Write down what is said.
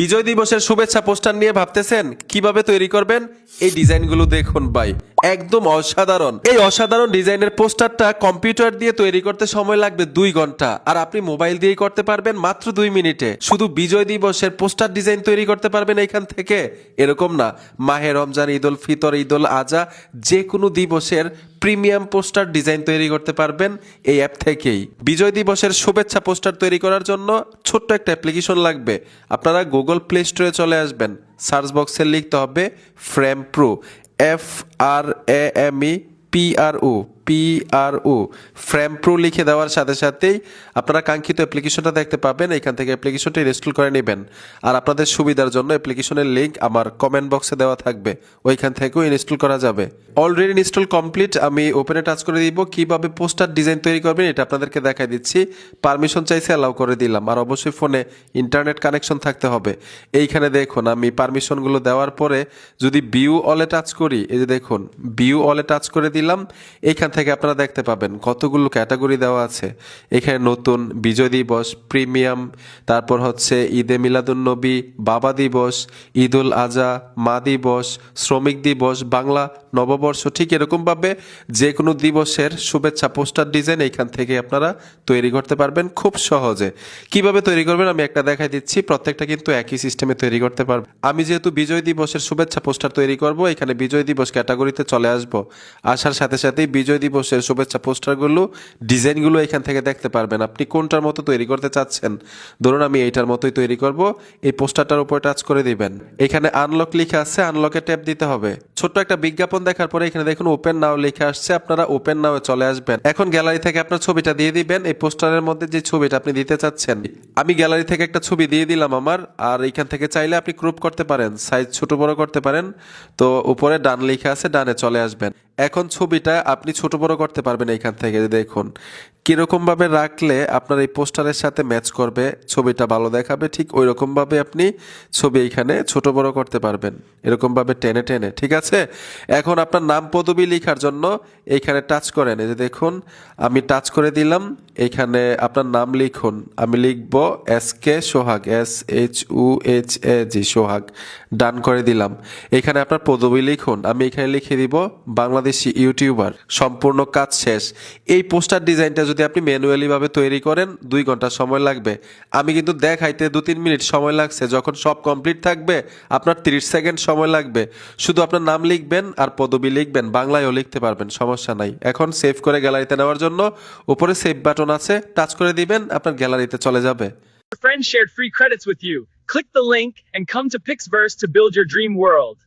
বিজয় দিবসের শুভেচ্ছা পোস্টার নিয়ে ভাবতেছেন, কীভাবে তৈরি করবেন? এই ডিজাইনগুলো দেখুন ভাই, একদম অসাধারণ। এই অসাধারণ ডিজাইনের পোস্টারটা কম্পিউটার দিয়ে তৈরি করতে সময় লাগবে দুই ঘণ্টা, আর আপনি মোবাইল দিয়েই করতে পারবেন মাত্র দুই মিনিটে। শুধু বিজয় দিবসের পোস্টার ডিজাইন তৈরি করতে পারবেন এখান থেকে। এরকম না, মাহে রমজান ঈদ উল ফিতর ঈদ উল আজহা যে কোনো দিবসের প্রিমিয়াম পোস্টার ডিজাইন তৈরি করতে পারবেন এই অ্যাপ থেকেই। বিজয় দিবসের শুভেচ্ছা পোস্টার তৈরি করার জন্য ছোট্ট একটা অ্যাপ্লিকেশন লাগবে। আপনারা গুগল প্লে স্টোরে চলে আসবেন। সার্চ বক্সে লিখতে হবে frame pro F R A M E P R O P R O frame pro লিখে দেওয়ার সাথে সাথেই আপনারা কাঙ্ক্ষিত অ্যাপ্লিকেশনটা দেখতে পাবেন, এখান থেকে অ্যাপ্লিকেশনটা ইনস্টল করে নেবেন। আর আপনাদের সুবিধার জন্য অ্যাপ্লিকেশনের লিঙ্ক আমার কমেন্ট বক্সে দেওয়া থাকবে, ওইখান থেকেও ইনস্টল করা যাবে। অলরেডি ইনস্টল কমপ্লিট আমি ওপেনে টাচ করে দিব, কীভাবে পোস্টার ডিজাইন তৈরি করবেন এটা আপনাদেরকে দেখাই দিচ্ছি। পারমিশন চাইছে অ্যালাউ করে দিলাম। আর অবশ্যই ফোনে ইন্টারনেট কানেকশন থাকতে হবে। এইখানে দেখুন, আমি পারমিশনগুলো দেওয়ার পরে যদি বিউ অলে টাচ করি, এই যে দেখুন বিউ অলে টাচ করে দিলাম এইখান থেকে আপনারা দেখতে পাবেন কতগুলো ক্যাটাগরি দেওয়া আছে। এখানে নতুন বিজয় দিবস, প্রিমিয়াম, তারপর হচ্ছে ঈদে মিলাদুন্নবী, বাবা দিবস ঈদ উল আজহা, মা দিবস, শ্রমিক দিবস, বাংলা নববর্ষ, ঠিক এরকমভাবে যে কোনো দিবসের শুভেচ্ছা, পোস্টার, ডিজাইন এইখান থেকে আপনারা তৈরি করতে পারবেন খুব সহজে। কীভাবে তৈরি করবেন আমি একটা দেখাই দিচ্ছি, প্রত্যেকটা কিন্তু একই সিস্টেমে তৈরি করতে পারবেন। আমি যেহেতু বিজয় দিবসের শুভেচ্ছা, পোস্টার তৈরি করব, এখানে বিজয় দিবস ক্যাটাগরিতে চলে আসব। আসার সাথে সাথেই বিজয় দিবসের শুভেচ্ছা পোস্টারগুলো, ডিজাইনগুলো এখান থেকে দেখতে পারবেন। আপনি কোনটার মতো তৈরি করতে চাচ্ছেন? ধরুন আমি এইটার মতোই তৈরি করব, এই পোস্টারটার উপর টাচ করে দিবেন। এখানে আনলক লিখে আছে আনলকে ট্যাপ দিতে হবে। ছোট্ট একটা বিজ্ঞাপন দেখার পরে এখানে দেখুন ওপেন নাও লিখে আসছে, আপনারা ওপেন নাও চলে আসবেন। এখন গ্যালারি থেকে আপনার ছবিটা দিয়ে দিবেন, এই পোস্টারের মধ্যে যে ছবিটা আপনি দিতে চাচ্ছেন। আমি গ্যালারি থেকে একটা ছবি দিয়ে দিলাম আমার, আর এখান থেকে চাইলে আপনি ক্রুপ করতে পারেন সাইজ ছোট বড় করতে পারেন। তো উপরে ডান লিখে আছে, ডানে চলে আসবেন। এখন ছবিটা আপনি ছোট বড় করতে পারবেন এইখান থেকে দেখুন। কীরকম ভাবে রাখলে আপনার এই পোস্টারের সাথে ম্যাচ করবে, ছবিটা ভালো দেখাবে, ঠিক ওই রকম ভাবে আপনি ছবি এইখানে ছোট বড় করতে পারবেন। এরকম ভাবে টেনে টেনে, ঠিক আছে? এখন আপনার নাম পদবি লেখার জন্য এইখানে টাচ করেন, এই যে দেখুন, আমি টাচ করে দিলাম, এইখানে আপনার নাম লিখুন, আমি লিখব S K Sohag S H U H A G Sohag, done করে দিলাম। এখানে আপনার পদবি লিখুন, আমি এখানে লিখে দিব বাংলাদেশি ইউটিউবার, সম্পূর্ণ কাজ শেষ। এই পোস্টার ডিজাইনটা যদি আপনি ম্যানুয়ালি ভাবে তৈরি করেন, দুই ঘণ্টা সময় লাগবে। আমি কিন্তু দেখাইতে দু তিন মিনিট সময় লাগছে। যখন সব কমপ্লিট থাকবে, আপনার তিরিশ সেকেন্ড সময় লাগবে। শুধু আপনার নাম লিখবেন আর পদবি লিখবেন, বাংলায়ও লিখতে পারবেন, সমস্যা নাই। এখন সেভ করে গ্যালারিতে নেওয়ার জন্য উপরে সেভ বাটন আছে, টাচ করে দিবেন, আপনার গ্যালারিতে চলে যাবে। Friend shared free credits with you. Click the link and come to Pixverse to build your dream world.